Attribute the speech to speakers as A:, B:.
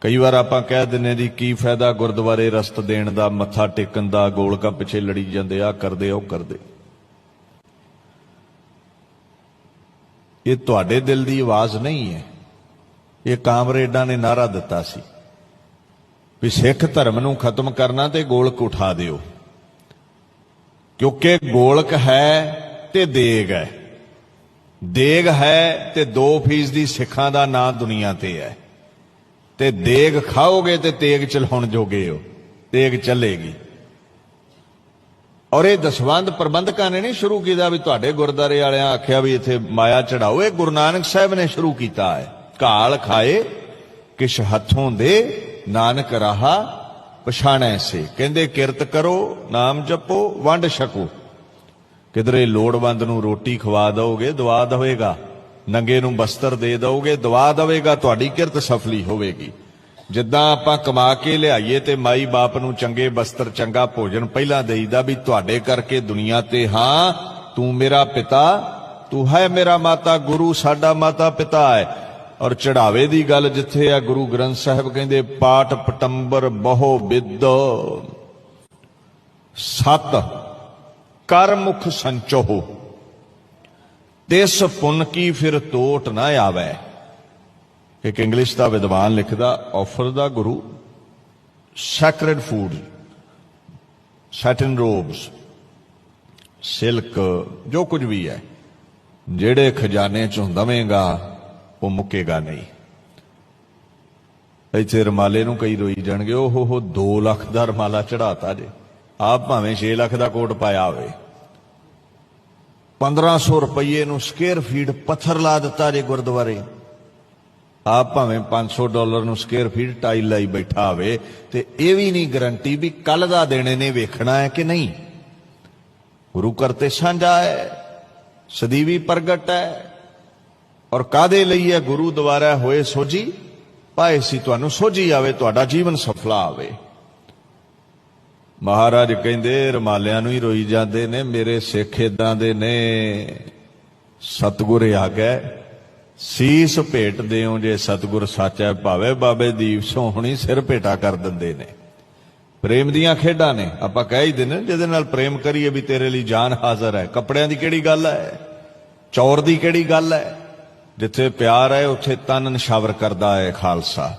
A: ਕਈ ਵਾਰ ਆਪਾਂ ਕਹਿ ਦਿੰਨੇ ਜੀ ਕੀ ਫਾਇਦਾ ਗੁਰਦੁਆਰੇ ਰਸਤ ਦੇਣ ਦਾ, ਮੱਥਾ ਟੇਕਣ ਦਾ ਗੋਲਕਾਂ ਪਿੱਛੇ ਲੜੀ ਜਾਂਦੇ ਆ ਕਰਦੇ, ਉਹ ਕਰਦੇ। ਇਹ ਤੁਹਾਡੇ ਦਿਲ ਦੀ ਆਵਾਜ਼ ਨਹੀਂ ਹੈ। ਇਹ ਕਾਮਰੇਡਾਂ ਨੇ ਨਾਰਾ ਦਿੱਤਾ ਸੀ ਵੀ ਸਿੱਖ ਧਰਮ ਨੂੰ ਖਤਮ ਕਰਨਾ ਤੇ ਗੋਲਕ ਉਠਾ ਦਿਓ। ਕਿਉਂਕਿ ਗੋਲਕ ਹੈ ਤੇ ਦੇਗ ਹੈ। ਦੇਗ ਹੈ ਤੇ 2% ਦੀ ਸਿੱਖਾਂ ਦਾ ਨਾਂ ਦੁਨੀਆ ਤੇ ਹੈ। ਤੇ ਦੇਗ ਖਾਓਗੇ ਤੇ ਤੇਗ ਚਲਾਉਣ ਜੋਗੇ ਹੋ। ਤੇਗ ਚੱਲੇਗੀ। ਔਰ ਇਹ ਦਸਵੰਦ ਪ੍ਰਬੰਧਕਾਂ ਨੇ ਨਹੀਂ ਸ਼ੁਰੂ ਕੀਤਾ ਵੀ ਤੁਹਾਡੇ ਗੁਰਦਾਰੇ ਵਾਲਿਆਂ ਆਖਿਆ ਵੀ ਇੱਥੇ ਮਾਇਆ ਚੜਾਓ। ਇਹ ਗੁਰੂ ਨਾਨਕ ਸਾਹਿਬ ਨੇ ਸ਼ੁਰੂ ਕੀਤਾ ਹੈ। ਕਾਲ ਖਾਏ, ਕਿਛ ਹੱਥੋਂ ਦੇ, ਨਾਨਕ ਰਹਾ ਪਛਾਣੈ ਸੇ। ਕਹਿੰਦੇ, ਕਿਰਤ ਕਰੋ, ਨਾਮ ਜਪੋ, ਵੰਡ ਛਕੋ। ਕਿਧਰੇ ਲੋੜਵੰਦ ਨੂੰ ਰੋਟੀ ਖਵਾ ਦਓਗੇ ਦਵਾ ਦਵੇਗਾ। ਨੰਗੇ ਨੂੰ ਬਸਤਰ ਦੇ ਦਓਗੇ ਦਵਾ ਦਵੇਗਾ, ਤੁਹਾਡੀ ਕਿਰਤ ਸਫਲੀ ਹੋਵੇਗੀ। ਜਿੱਦਾਂ ਆਪਾਂ ਕਮਾ ਕੇ ਲਿਆਈਏ ਤੇ ਮਾਈ ਬਾਪ ਨੂੰ ਚੰਗੇ ਬਸਤਰ, ਚੰਗਾ ਭੋਜਨ ਪਹਿਲਾਂ ਦੇਈਦਾ ਵੀ ਤੁਹਾਡੇ ਕਰਕੇ ਦੁਨੀਆ ਤੇ ਹਾਂ, ਤੂੰ ਮੇਰਾ ਪਿਤਾ, ਤੂੰ ਹੈ ਮੇਰਾ ਮਾਤਾ, ਗੁਰੂ ਸਾਡਾ ਮਾਤਾ ਪਿਤਾ ਹੈ। ਔਰ ਚੜਾਵੇ ਦੀ ਗੱਲ ਜਿੱਥੇ ਆ, ਗੁਰੂ ਗ੍ਰੰਥ ਸਾਹਿਬ ਕਹਿੰਦੇ, ਪਾਠ ਪਟੰਬਰ ਬਹੁ ਬਿੱਦ। ਸਤ ਕਰ ਮੁਖ ਸੰਚੋਹ। ਤਿਸ ਪੁੰਨ ਕੀ ਫਿਰ ਤੋਟ ਨਾ ਆਵੇ? ਇੱਕ ਇੰਗਲਿਸ਼ ਦਾ ਵਿਦਵਾਨ ਲਿਖਦਾ ਆਫਰ ਦਾ ਗੁਰੂ sacred food satin robes silk ਜੋ ਕੁਝ ਵੀ ਹੈ, ਜਿਹੜੇ ਖਜ਼ਾਨੇ ਚੋਂ ਦਵੇਂਗਾ, ਉਹ ਮੁੱਕੇਗਾ ਨਹੀਂ। ਇੱਥੇ ਰਮਾਲੇ ਨੂੰ ਕਈ ਰੋਈ ਜਾਣਗੇ ਉਹ ਹੋ 2 ਲੱਖ ਦਾ ਰਮਾਲਾ ਚੜਾਤਾ ਜੇ। ਆਪ ਭਾਵੇਂ 6 ਲੱਖ ਦਾ ਕੋਟ ਪਾਇਆ ਹੋਵੇ। 1500 ਰੁਪਏ ਨੂੰ ਸਕੁਅਰ ਫੀਟ ਪੱਥਰ ਲਾ ਦਿੱਤਾ ਜੇ ਗੁਰਦੁਆਰੇ। ਆਪ ਭਾਵੇਂ 500 ਡਾਲਰ ਨੂੰ ਸਕੁਅਰ ਫੀਟ ਟਾਈਲ ਲਾਈ ਬੈਠਾ ਹੋਵੇ ਤੇ ਇਹ ਵੀ ਨਹੀਂ ਗਰੰਟੀ ਵੀ ਕੱਲ ਦਾ ਦੇਣੇ ਨੇ ਵੇਖਣਾ ਹੈ ਕਿ ਨਹੀਂ। ਗੁਰੂ ਕਰਤੇ ਸਾਂਝਾ ਹੈ, ਸਦੀਵੀ ਪ੍ਰਗਟ ਹੈ ਔਰ ਕਾਦੇ ਲਈ ਹੈ ਗੁਰੂ ਦੁਆਰਾ ਹੋਏ ਸੋਜੀ ਪਾਏ ਸੀ ਤੁਹਾਨੂੰ ਸੋਜੀ ਆਵੇ, ਤੁਹਾਡਾ ਜੀਵਨ ਸਫਲਾ ਆਵੇ। ਮਹਾਰਾਜ ਕਹਿੰਦੇ, ਰਮਾਲਿਆਂ ਨੂੰ ਹੀ ਰੋਈ ਜਾਂਦੇ ਨੇ, ਮੇਰੇ ਸਿੱਖ ਇਦਾਂ ਦੇ ਨੇ। ਸਤਗੁਰ ਗਏ। ਸੀਸ ਭੇਟ ਦਿਓ ਜੇ ਸਤਗੁਰ ਸਾਚੈ ਭਾਵੇ ਬਾਬੇ ਦੀਪ ਸੋਹਣੀ ਸਿਰ ਭੇਟਾ ਕਰ ਦਿੰਦੇ ਨੇ। ਪ੍ਰੇਮ ਦੀਆਂ ਖੇਡਾਂ ਨੇ। ਆਪਾਂ ਕਹਿ ਹੀ ਦਿੰਦੇ ਜਿਹਦੇ ਨਾਲ ਪ੍ਰੇਮ ਕਰੀਏ ਵੀ ਤੇਰੇ ਲਈ ਜਾਨ ਹਾਜ਼ਰ ਹੈ। ਕੱਪੜਿਆਂ ਦੀ ਕਿਹੜੀ ਗੱਲ ਹੈ? ਚੌਰ ਦੀ ਕਿਹੜੀ ਗੱਲ ਹੈ? ਜਿੱਥੇ ਪਿਆਰ ਹੈ, ਉੱਥੇ ਤਨ ਨਿਸ਼ਾਵਰ ਕਰਦਾ ਹੈ ਖਾਲਸਾ।